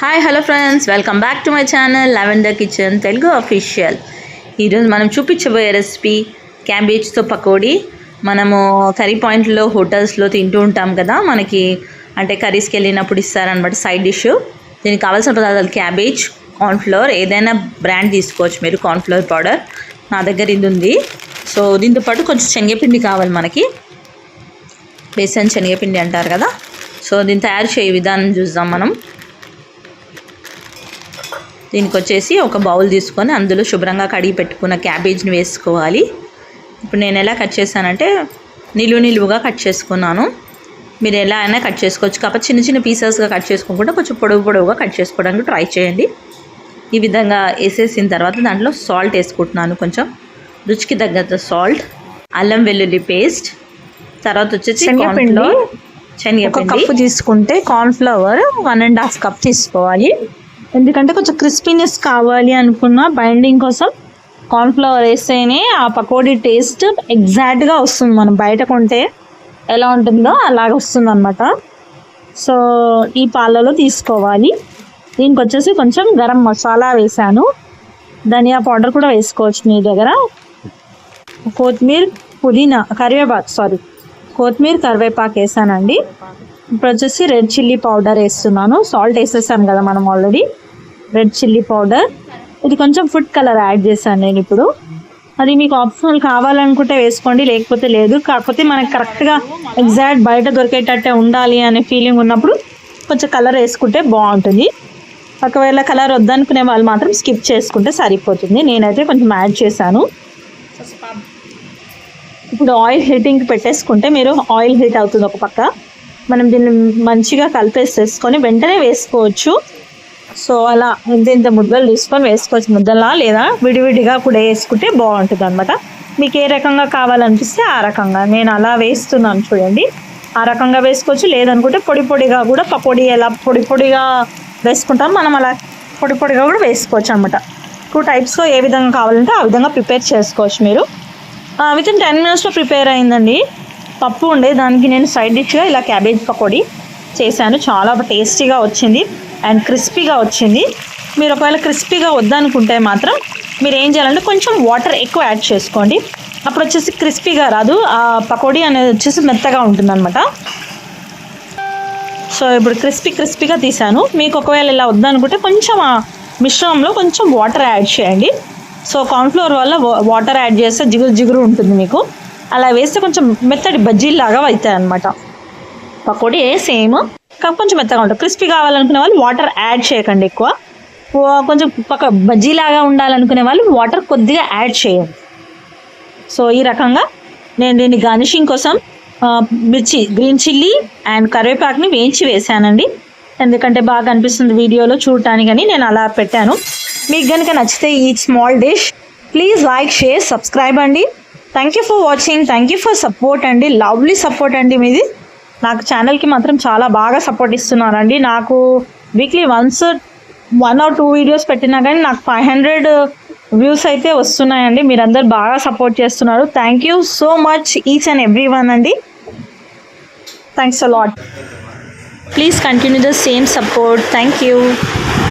Hi hello friends welcome back to my channel lavender kitchen Telugu official ఈరోజు మనం చూపించబోయే recipe క్యాబేజ్తో pakodi. మనము curry పాయింట్లో హోటల్స్లో తింటూ ఉంటాం కదా. మనకి అంటే కర్రీస్కి వెళ్ళినప్పుడు ఇస్తారనమాట సైడ్ డిష్ దీనికి కావాల్సిన పదార్థాలు క్యాబేజ్ కార్న్ఫ్లవర్ ఏదైనా బ్రాండ్ తీసుకోవచ్చు. మీరు కార్న్ఫ్లవర్ పౌడర్ నా దగ్గర ఇది ఉంది. సో దీంతో పాటు కొంచెం శనగపిండి కావాలి మనకి. బేసన్ శనగపిండి అంటారు కదా. సో దీన్ని తయారు చేయ విధానం చూద్దాం మనం. దీనికి వచ్చేసి ఒక బౌల్ తీసుకొని అందులో శుభ్రంగా కడిగి పెట్టుకున్న క్యాబేజ్ని వేసుకోవాలి. ఇప్పుడు నేను ఎలా కట్ చేశానంటే నిలువు నిలువుగా కట్ చేసుకున్నాను. మీరు ఎలా అయినా కట్ చేసుకోవచ్చు. కాకపోతే చిన్న చిన్న పీసెస్గా కట్ చేసుకోకుండా కొంచెం పొడవు పొడవుగా కట్ చేసుకోవడానికి ట్రై చేయండి. ఈ విధంగా వేసేసిన తర్వాత దాంట్లో సాల్ట్ వేసుకుంటున్నాను కొంచెం. రుచికి తగ్గంత సాల్ట్ అల్లం వెల్లుల్లి పేస్ట్ తర్వాత వచ్చేసి శనగపిండి శనగపిండి. కప్పు తీసుకుంటే corn flour one and half cup తీసుకోవాలి. ఎందుకంటే కొంచెం క్రిస్పీనెస్ కావాలి అనుకున్న బైండింగ్ కోసం కార్న్ఫ్లవర్ వేస్తేనే ఆ పకోడీ టేస్ట్ ఎగ్జాక్ట్గా వస్తుంది. మనం బయట కొంటే ఎలా ఉంటుందో అలాగ వస్తుంది అనమాట సో ఈ పాలలో తీసుకోవాలి. దీనికి వచ్చేసి కొంచెం గరం మసాలా వేసాను ధనియా పౌడర్ కూడా వేసుకోవచ్చు మీ దగ్గర. కొత్తిమీర పుదీనా కరివేపాకు సారీ కొత్తిమీర కరివేపాకు వేసానండి. ఇప్పుడు వచ్చేసి రెడ్ చిల్లీ పౌడర్ వేస్తున్నాను. సాల్ట్ వేసేసాను కదా మనం ఆల్రెడీ రెడ్ చిల్లీ పౌడర్. ఇది కొంచెం ఫుడ్ కలర్ యాడ్ చేశాను నేను ఇప్పుడు. అది మీకు ఆప్షనల్ కావాలనుకుంటే వేసుకోండి లేకపోతే లేదు. కాకపోతే మనకు కరెక్ట్గా ఎగ్జాక్ట్ బయట దొరికేటట్టే ఉండాలి అనే ఫీలింగ్ ఉన్నప్పుడు కొంచెం కలర్ వేసుకుంటే బాగుంటుంది. ఒకవేళ కలర్ వద్దనుకునే వాళ్ళు మాత్రం స్కిప్ చేసుకుంటే సరిపోతుంది. నేనైతే కొంచెం యాడ్ చేశాను. ఇప్పుడు ఆయిల్ హీటింగ్ పెట్టేసుకుంటే మీరు ఆయిల్ హీట్ అవుతుంది ఒక పక్క. మనం దీన్ని మంచిగా కలిపేసేసుకొని వెంటనే వేసుకోవచ్చు. సో అలా ఇంత ఇంత ముద్దలు తీసుకొని వేసుకోవచ్చు. ముద్దలా లేదా విడివిడిగా కూడా వేసుకుంటే బాగుంటుంది అనమాట మీకు ఏ రకంగా కావాలనిపిస్తే ఆ రకంగా. నేను అలా వేస్తున్నాను చూడండి. ఆ రకంగా వేసుకోవచ్చు. లేదనుకుంటే పొడి పొడిగా కూడా పకోడీ ఎలా పొడి పొడిగా వేసుకుంటాం. మనం అలా పొడి పొడిగా కూడా వేసుకోవచ్చు అనమాట టూ టైప్స్లో ఏ విధంగా కావాలంటే ఆ విధంగా ప్రిపేర్ చేసుకోవచ్చు మీరు. విత్ ఇన్ టెన్ మినిట్స్లో ప్రిపేర్ అయిందండి. పప్పు ఉండే. దానికి నేను సైడ్ డిష్గా ఇలా క్యాబేజ్ పకోడీ చేశాను. చాలా టేస్టీగా వచ్చింది. అండ్ క్రిస్పీగా వచ్చింది. మీరు ఒకవేళ క్రిస్పీగా వద్దనుకుంటే మాత్రం మీరు ఏం చేయాలంటే కొంచెం వాటర్ ఎక్కువ యాడ్ చేసుకోండి. అప్పుడు వచ్చేసి క్రిస్పీగా రాదు. ఆ పకోడీ అనేది వచ్చేసి మెత్తగా ఉంటుందన్నమాట. సో ఇప్పుడు క్రిస్పీ క్రిస్పీగా తీసాను. మీకు ఒకవేళ ఇలా వద్దనుకుంటే కొంచెం ఆ మిశ్రమంలో కొంచెం వాటర్ యాడ్ చేయండి. సో కార్న్ఫ్లోర్ వల్ల వాటర్ యాడ్ చేస్తే జిగురు జిగురు ఉంటుంది మీకు. అలా వేస్తే కొంచెం మెత్తటి బజ్జీలాగా అవుతాయి అనమాట పకోడీ సేమ్. కొంచెం మెత్తగా ఉంటుంది. క్రిస్పీ కావాలనుకునే వాళ్ళు వాటర్ యాడ్ చేయకండి ఎక్కువ. కొంచెం పక్క బజ్జీలాగా ఉండాలనుకునే వాళ్ళు వాటర్ కొద్దిగా యాడ్ చేయండి. సో ఈ రకంగా నేను దీన్ని గార్నిషింగ్ కోసం మిర్చి గ్రీన్ చిల్లీ అండ్ కరివేపాకుని వేయించి వేసానండి ఎందుకంటే బాగా అనిపిస్తుంది వీడియోలో చూడటానికని నేను అలా పెట్టాను. మీకు కనుక నచ్చితే ఈ small dish please like share subscribe అండి. Thank you for watching. Thank you for support అండి. లవ్లీ సపోర్ట్ అండి మీది. నాకు ఛానల్కి మాత్రం చాలా బాగా సపోర్ట్ ఇస్తున్నారండి. నాకు weekly once one or two videos పెట్టినా కానీ నాకు ఫైవ్ హండ్రెడ్ వ్యూస్ అయితే వస్తున్నాయండి. మీరందరు బాగా సపోర్ట్ చేస్తున్నారు. Thank you so much each and every one అండి. Thanks a lot please continue the same support thank you